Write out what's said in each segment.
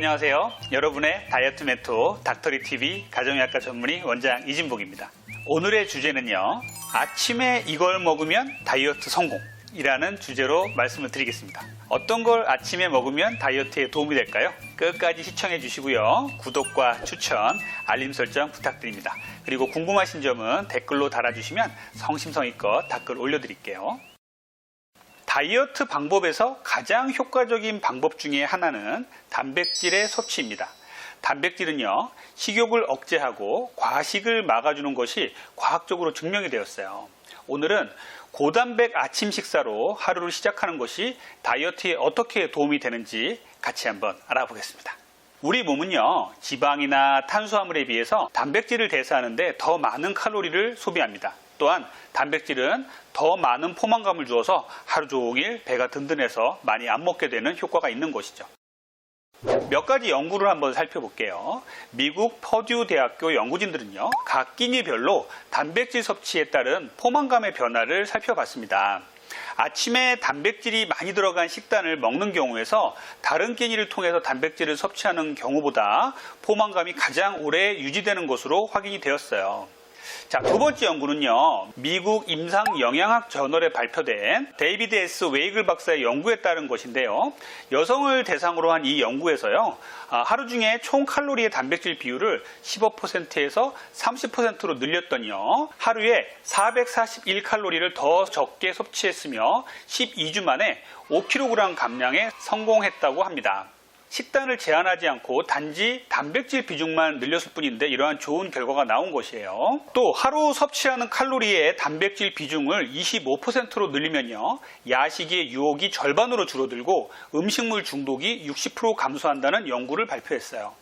안녕하세요. 여러분의 다이어트 멘토 닥터리 TV 가정의학과 전문의 원장 이진복입니다. 오늘의 주제는요. 아침에 이걸 먹으면 다이어트 성공이라는 주제로 말씀을 드리겠습니다. 어떤 걸 아침에 먹으면 다이어트에 도움이 될까요? 끝까지 시청해 주시고요. 구독과 추천, 알림 설정 부탁드립니다. 그리고 궁금하신 점은 댓글로 달아주시면 성심성의껏 댓글 올려드릴게요. 다이어트 방법에서 가장 효과적인 방법 중에 하나는 단백질의 섭취입니다. 단백질은요, 식욕을 억제하고 과식을 막아주는 것이 과학적으로 증명이 되었어요. 오늘은 고단백 아침 식사로 하루를 시작하는 것이 다이어트에 어떻게 도움이 되는지 같이 한번 알아보겠습니다. 우리 몸은요, 지방이나 탄수화물에 비해서 단백질을 대사하는데 더 많은 칼로리를 소비합니다. 또한 단백질은 더 많은 포만감을 주어서 하루 종일 배가 든든해서 많이 안 먹게 되는 효과가 있는 것이죠. 몇 가지 연구를 한번 살펴볼게요. 미국 퍼듀 대학교 연구진들은요, 각 끼니별로 단백질 섭취에 따른 포만감의 변화를 살펴봤습니다. 아침에 단백질이 많이 들어간 식단을 먹는 경우에서 다른 끼니를 통해서 단백질을 섭취하는 경우보다 포만감이 가장 오래 유지되는 것으로 확인이 되었어요. 자, 두 번째 연구는요, 미국 임상 영양학 저널에 발표된 데이비드 S. 웨이글 박사의 연구에 따른 것인데요. 여성을 대상으로 한 이 연구에서요, 아, 하루 중에 총 칼로리의 단백질 비율을 15%에서 30%로 늘렸더니요, 하루에 441칼로리를 더 적게 섭취했으며 12주 만에 5kg 감량에 성공했다고 합니다. 식단을 제한하지 않고 단지 단백질 비중만 늘렸을 뿐인데 이러한 좋은 결과가 나온 것이에요. 또 하루 섭취하는 칼로리의 단백질 비중을 25%로 늘리면요. 야식의 유혹이 절반으로 줄어들고 음식물 중독이 60% 감소한다는 연구를 발표했어요.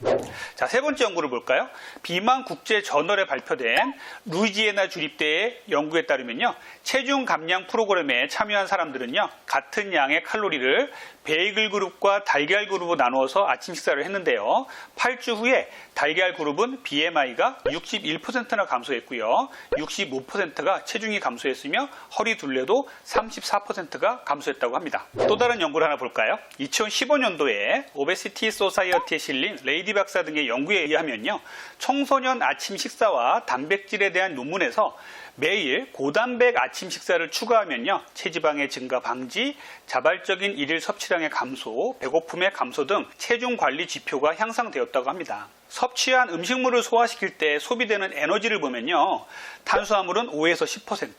자, 세 번째 연구를 볼까요? 비만 국제 저널에 발표된 루이지애나 주립대의 연구에 따르면요. 체중 감량 프로그램에 참여한 사람들은요. 같은 양의 칼로리를 베이글 그룹과 달걀 그룹으로 나누어서 아침 식사를 했는데요. 8주 후에 달걀 그룹은 BMI가 61%나 감소했고요. 65%가 체중이 감소했으며 허리 둘레도 34%가 감소했다고 합니다. 또 다른 연구를 하나 볼까요? 2015년도에 오베시티 소사이어티에 실린 레이디 박사 등의 연구에 의하면요. 청소년 아침 식사와 단백질에 대한 논문에서 매일 고단백 아침 식사를 추가하면요. 체지방의 증가 방지, 자발적인 일일 섭취량의 감소, 배고픔의 감소 등 체중 관리 지표가 향상되었다고 합니다. 섭취한 음식물을 소화시킬 때 소비되는 에너지를 보면요. 탄수화물은 5에서 10%,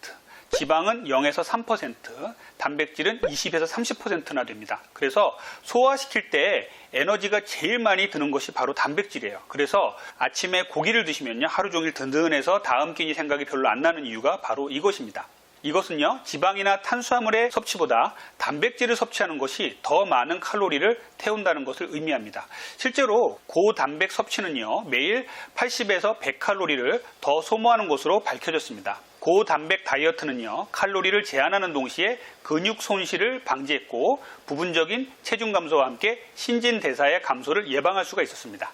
지방은 0에서 3%, 단백질은 20에서 30%나 됩니다. 그래서 소화시킬 때 에너지가 제일 많이 드는 것이 바로 단백질이에요. 그래서 아침에 고기를 드시면요. 하루 종일 든든해서 다음 끼니 생각이 별로 안 나는 이유가 바로 이것입니다. 이것은요, 지방이나 탄수화물의 섭취보다 단백질을 섭취하는 것이 더 많은 칼로리를 태운다는 것을 의미합니다. 실제로 고단백 섭취는요, 매일 80에서 100칼로리를 더 소모하는 것으로 밝혀졌습니다. 고단백 다이어트는요, 칼로리를 제한하는 동시에 근육 손실을 방지했고, 부분적인 체중 감소와 함께 신진대사의 감소를 예방할 수가 있었습니다.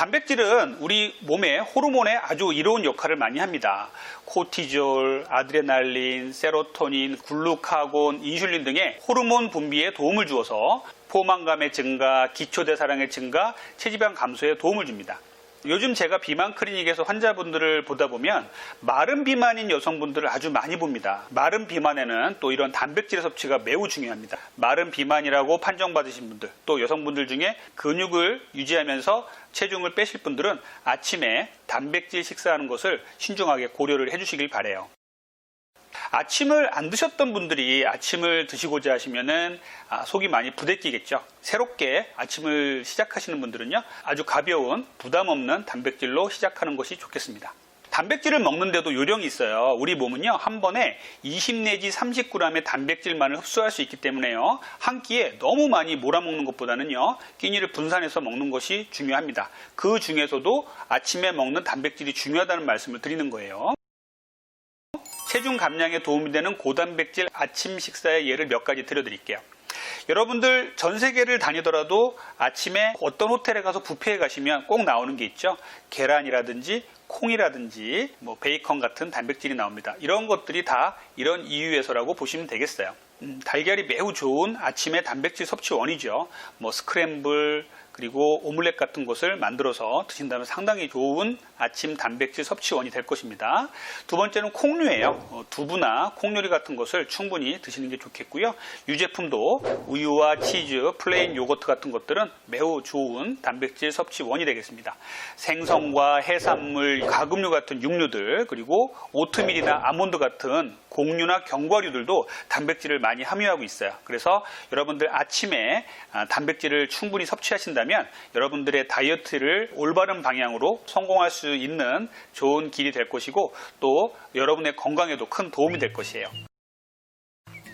단백질은 우리 몸의 호르몬에 아주 이로운 역할을 많이 합니다. 코티졸, 아드레날린, 세로토닌, 글루카곤, 인슐린 등의 호르몬 분비에 도움을 주어서 포만감의 증가, 기초대사량의 증가, 체지방 감소에 도움을 줍니다. 요즘 제가 비만 클리닉에서 환자분들을 보다 보면 마른 비만인 여성분들을 아주 많이 봅니다. 마른 비만에는 또 이런 단백질 섭취가 매우 중요합니다. 마른 비만이라고 판정받으신 분들, 또 여성분들 중에 근육을 유지하면서 체중을 빼실 분들은 아침에 단백질 식사하는 것을 신중하게 고려를 해주시길 바래요. 아침을 안 드셨던 분들이 아침을 드시고자 하시면은 아, 속이 많이 부대끼겠죠. 새롭게 아침을 시작하시는 분들은요, 아주 가벼운 부담 없는 단백질로 시작하는 것이 좋겠습니다. 단백질을 먹는데도 요령이 있어요. 우리 몸은요, 한 번에 20 내지 30g의 단백질만을 흡수할 수 있기 때문에요, 한 끼에 너무 많이 몰아먹는 것보다는요, 끼니를 분산해서 먹는 것이 중요합니다. 그 중에서도 아침에 먹는 단백질이 중요하다는 말씀을 드리는 거예요. 체중 감량에 도움이 되는 고단백질 아침 식사의 예를 몇 가지 들려드릴게요. 여러분들 전 세계를 다니더라도 아침에 어떤 호텔에 가서 뷔페에 가시면 꼭 나오는 게 있죠. 계란이라든지 콩이라든지 뭐 베이컨 같은 단백질이 나옵니다. 이런 것들이 다 이런 이유에서라고 보시면 되겠어요. 음, 달걀이 매우 좋은 아침의 단백질 섭취원이죠. 뭐 스크램블 그리고 오믈렛 같은 것을 만들어서 드신다면 상당히 좋은 아침 단백질 섭취원이 될 것입니다. 두 번째는 콩류예요. 어, 두부나 콩요리 같은 것을 충분히 드시는 게 좋겠고요. 유제품도 우유와 치즈, 플레인 요거트 같은 것들은 매우 좋은 단백질 섭취원이 되겠습니다. 생선과 해산물, 가금류 같은 육류들 그리고 오트밀이나 아몬드 같은 곡류나 견과류들도 단백질을 많이 함유하고 있어요. 그래서 여러분들 아침에 아, 단백질을 충분히 섭취하신다면 여러분들의 다이어트를 올바른 방향으로 성공할 수 있는 좋은 길이 될 것이고 또 여러분의 건강에도 큰 도움이 될 것이에요.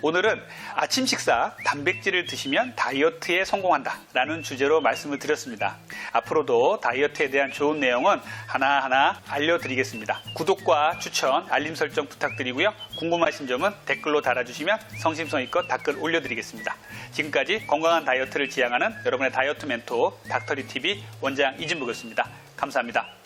오늘은 아침 식사 단백질을 드시면 다이어트에 성공한다 라는 주제로 말씀을 드렸습니다. 앞으로도 다이어트에 대한 좋은 내용은 하나하나 알려드리겠습니다. 구독과 추천, 알림 설정 부탁드리고요. 궁금하신 점은 댓글로 달아주시면 성심성의껏 댓글 올려드리겠습니다. 지금까지 건강한 다이어트를 지향하는 여러분의 다이어트 멘토 닥터리TV 원장 이진복이었습니다. 감사합니다.